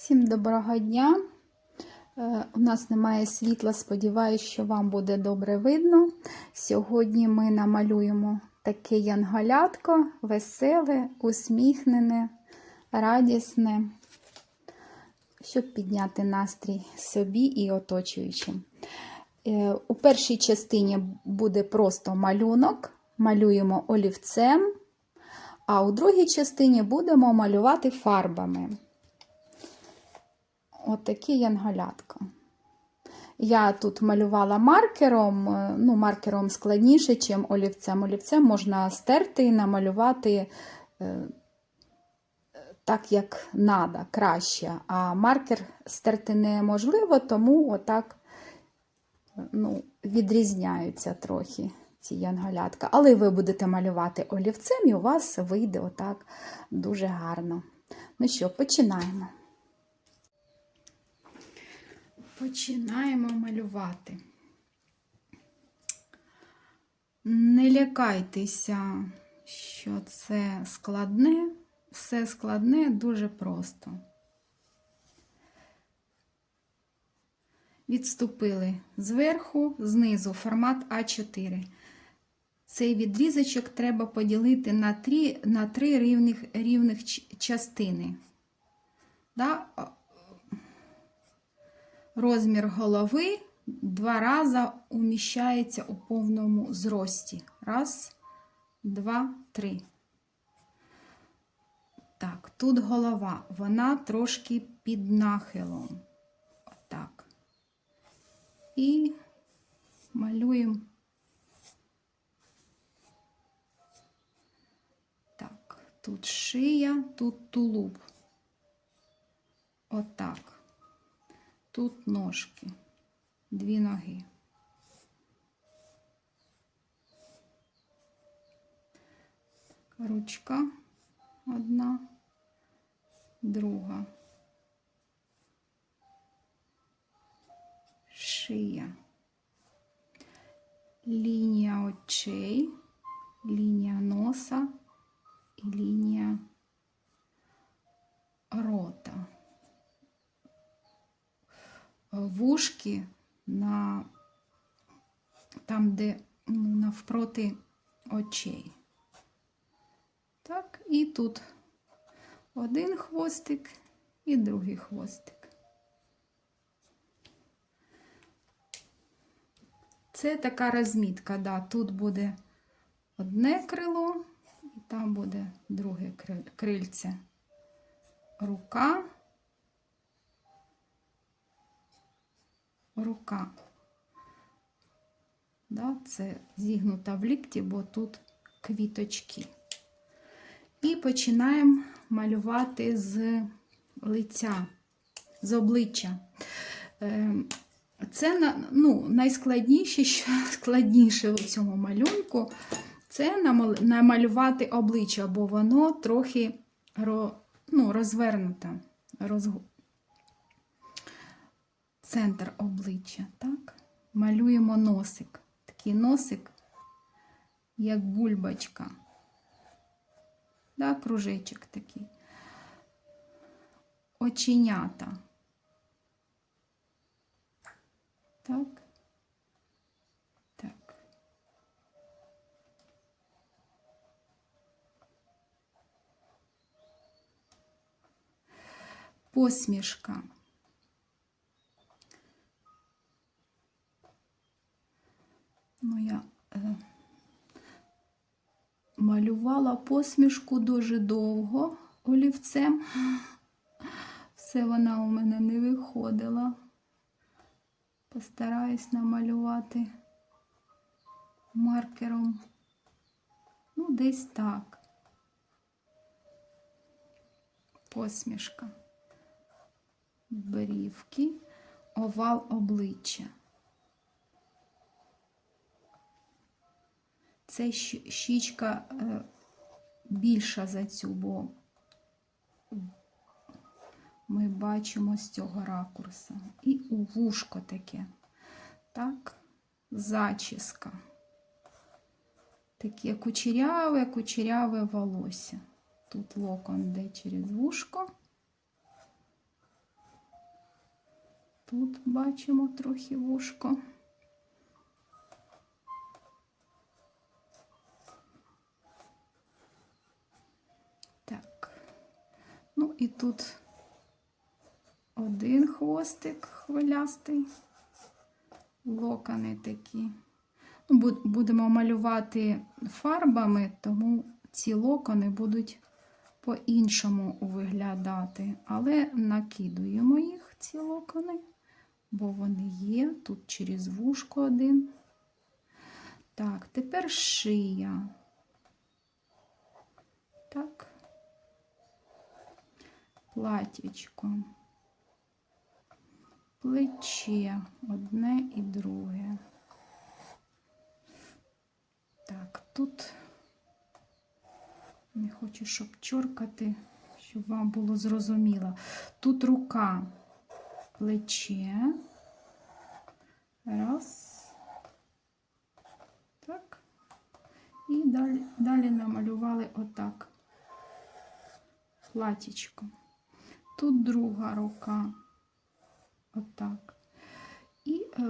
Всім доброго дня. Е, У нас немає світла, сподіваюся, що вам буде добре видно. Сьогодні ми намалюємо таке янголятко, веселе, усміхнене, радісне, щоб підняти настрій собі і оточуючим. Е, У першій частині буде просто малюнок, малюємо олівцем, а у другій частині будемо малювати фарбами. Отакі янголятка. Я тут малювала маркером, е, ну, маркером складніше, ніж олівцем. Олівцем можна стерти і намалювати е, так, як треба, краще. А маркер стерти неможливо, тому отак ну, відрізняються трохи ці янголятка. Але ви будете малювати олівцем, і у вас вийде отак дуже гарно. Ну що, починаємо. Починаємо малювати. Не лякайтеся, що це складне, все складне дуже просто. Відступили зверху, знизу формат А4. Цей відрізочок треба поділити на три, на три рівних, рівних частини. Да? Розмір голови два рази уміщається у повному зрості. Раз, два, три. Так, тут голова, вона трошки під нахилом. Отак. І малюємо. Так, тут шия, тут тулуб. Отак. Тут ножки, дві ноги. Ручка одна, друга. Шия. Лінія очей, лінія носа і лінія вушки на там, де ну, навпроти очей. Так, і тут один хвостик і другий хвостик. Це така розмітка, да, тут буде одне крило, і там буде друге крильце. Рука. Рука. Да, Це зігнута в лікті, бо тут квіточки. І починаємо малювати з лиця, з обличчя. Ем, це ну, найскладніше, що складніше у цьому малюнку, це намалювати обличчя, бо воно трохи ну, розвернуте, роз, центр обличчя, так? Малюємо носик. Такий носик, як бульбочка. Да, кружечок такий. Оченята. Так. Так. Посмішка. Ну, я е, малювала посмішку дуже довго олівцем. Все вона у мене не виходила. Постараюсь намалювати маркером. Ну, десь так. Посмішка, брівки, овал обличчя. Це щічка е, більша за цю, бо ми бачимо з цього ракурсу. І у вушко таке. Так, зачіска. Таке кучеряве, кучеряве волосся. Тут локон йде через вушко. Тут бачимо трохи вушко. Ну і тут один хвостик хвилястий, локони такі. Ну, Будемо малювати фарбами, тому ці локони будуть по-іншому виглядати. Але накидуємо їх, ці локони, бо вони є. Тут через вушко один. Так, тепер шия. Так. Платічко. Плече одне і друге. Так, тут не хочу, щоб чоркати, щоб вам було зрозуміло. Тут рука, плече. Раз. Так. І далі, далі намалювали отак. Платічко. Тут друга рука. Отак. І е,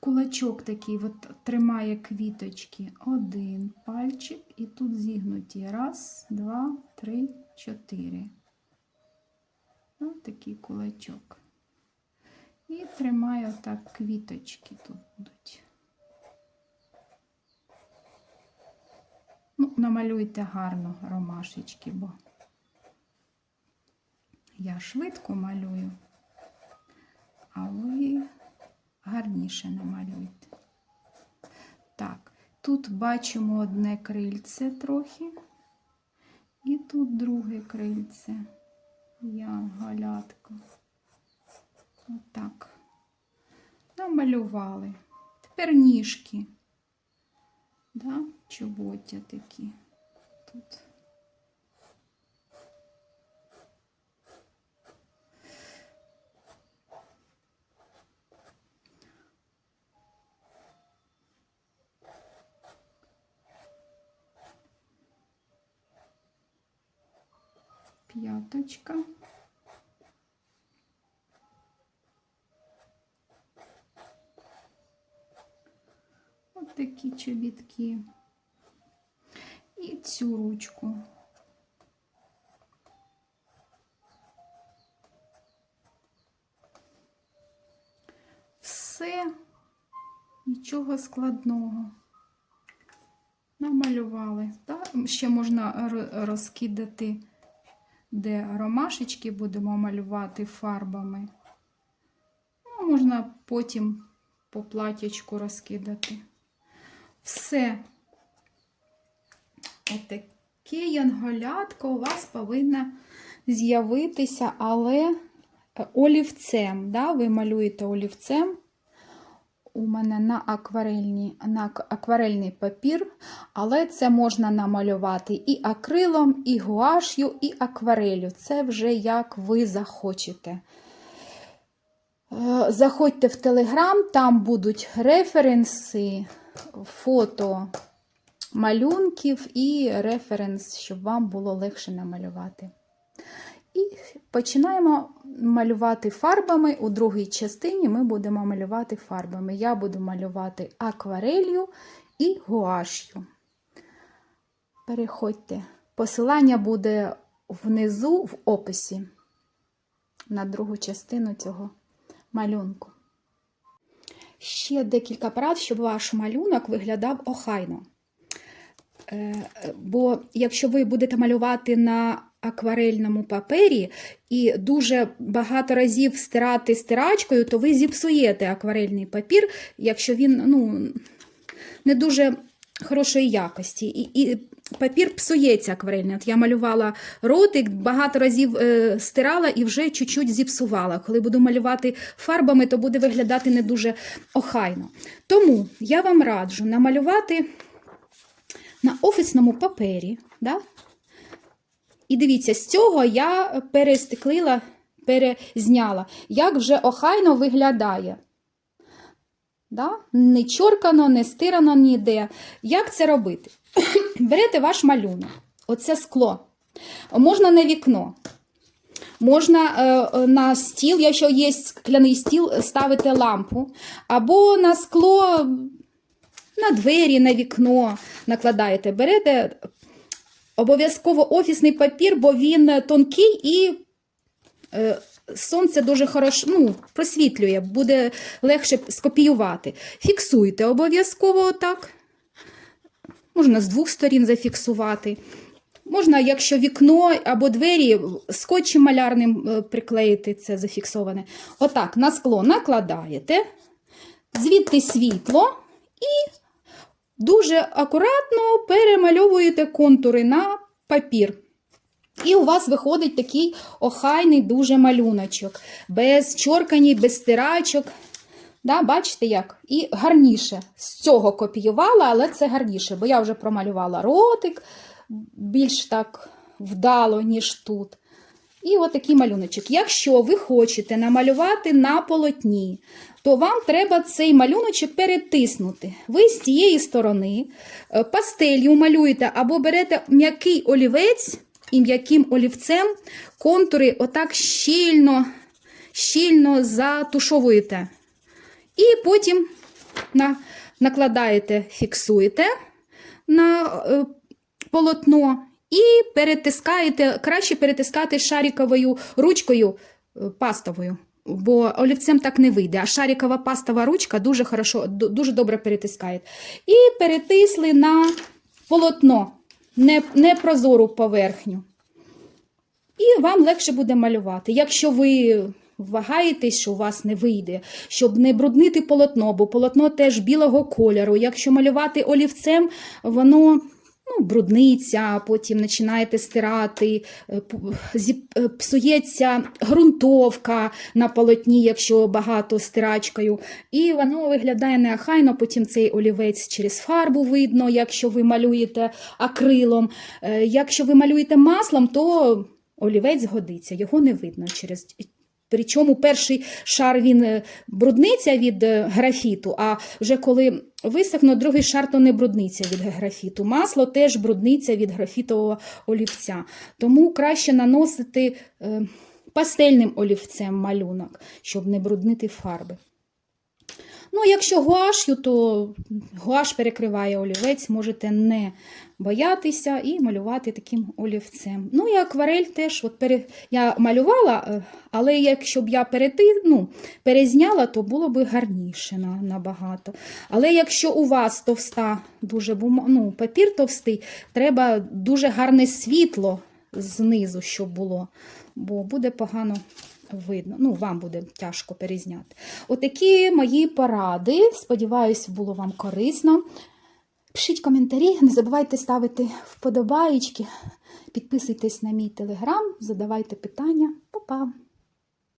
кулачок такий от, тримає квіточки. Один пальчик, і тут зігнуті. Раз, два, три, чотири. Ось такий кулачок. І тримає отак квіточки тут будуть. Ну, намалюйте гарно ромашечки, бо я швидко малюю, а ви гарніше намалюйте. Так, тут бачимо одне крильце трохи, і тут друге крильце. Я Янголятко. Отак. Намалювали. Тепер ніжки. Да? Чоботя такі. Тут. П'яточка. Ось такі чобітки. І цю ручку. Все, нічого складного. Намалювали. Та? Ще можна розкидати, де ромашечки будемо малювати фарбами. Ну, можна потім по платячку розкидати. Все. Отаке янголятко у вас повинно з'явитися, але олівцем. Да? Ви малюєте олівцем. У мене на, на акварельний папір, але це можна намалювати і акрилом, і гуаш'ю, і акварелю. Це вже як ви захочете. Е, Заходьте в Телеграм, там будуть референси, фото малюнків і референс, щоб вам було легше намалювати. І починаємо малювати фарбами. У другій частині ми будемо малювати фарбами. Я буду малювати акварелью і гуаш'ю. Переходьте. Посилання буде внизу в описі на другу частину цього малюнку. Ще декілька порад, щоб ваш малюнок виглядав охайно. Е, Бо якщо ви будете малювати на акварельному папері і дуже багато разів стирати стирачкою, то ви зіпсуєте акварельний папір, якщо він ну, не дуже хорошої якості. І, і папір псується акварельний. От я малювала ротик, багато разів е, стирала і вже чуть-чуть зіпсувала. Коли буду малювати фарбами, то буде виглядати не дуже охайно. Тому я вам раджу намалювати на офісному папері. Да? І дивіться, з цього я перестеклила, перезняла, як вже охайно виглядає. Да? Не чоркано, не стирано ніде. Як це робити? Берете ваш малюнок, оце скло. Можна на вікно. Можна е, е, на стіл, якщо є скляний стіл, ставити лампу. Або на скло, на двері, на вікно накладаєте. Берете обов'язково офісний папір, бо він тонкий і е, сонце дуже хорошо ну, просвітлює, буде легше скопіювати. Фіксуйте обов'язково так. Можна з двох сторін зафіксувати. Можна, якщо вікно або двері скотчем малярним е, приклеїти, це зафіксоване. Отак, на скло накладаєте, звідти світло і дуже акуратно перемальовуєте контури на папір. І у вас виходить такий охайний дуже малюночок, без чорканій, без стирачок. Да, бачите як? І гарніше. З цього копіювала, але це гарніше, бо я вже промалювала ротик більш так вдало, ніж тут. І отакий малюночок. Якщо ви хочете намалювати на полотні, то вам треба цей малюночок перетиснути. Ви з цієї сторони е, пастелью малюєте або берете м'який олівець і м'яким олівцем контури отак щільно, щільно затушовуєте. І потім на, накладаєте, фіксуєте на е, полотно і перетискаєте, краще перетискати шариковою ручкою е, пастовою. Бо олівцем так не вийде, а шарикова пастова ручка дуже хорошо, дуже добре перетискає. І перетисли на полотно, не, не прозору поверхню. І вам легше буде малювати. Якщо ви вагаєтесь, що у вас не вийде, щоб не бруднити полотно, бо полотно теж білого кольору. Якщо малювати олівцем, воно ну, брудниться, потім починаєте стирати, е, е, псується ґрунтовка на полотні, якщо багато стирачкою. І воно виглядає неохайно, потім цей олівець через фарбу видно, якщо ви малюєте акрилом. Е, Якщо ви малюєте маслом, то олівець згодиться, його не видно через. Причому перший шар він брудниця від е, графіту, а вже коли висохне, другий шар то не брудниця від графіту. Масло теж брудниця від графітового олівця. Тому краще наносити е, пастельним олівцем малюнок, щоб не бруднити фарби. Ну, якщо гуашю, то гуаш перекриває олівець, можете не боятися і малювати таким олівцем. Ну, і акварель теж от пере... я малювала, е, але якщо б я перети... ну, перезняла, то було б гарніше на... набагато. Але якщо у вас товста, дуже бума... ну, папір товстий, треба дуже гарне світло знизу, щоб було, бо буде погано видно. Ну, вам буде тяжко перезняти. Отакі мої поради. Сподіваюсь, було вам корисно. Пишіть коментарі, не забувайте ставити вподобаєчки, підписуйтесь на мій телеграм, задавайте питання. Па-па!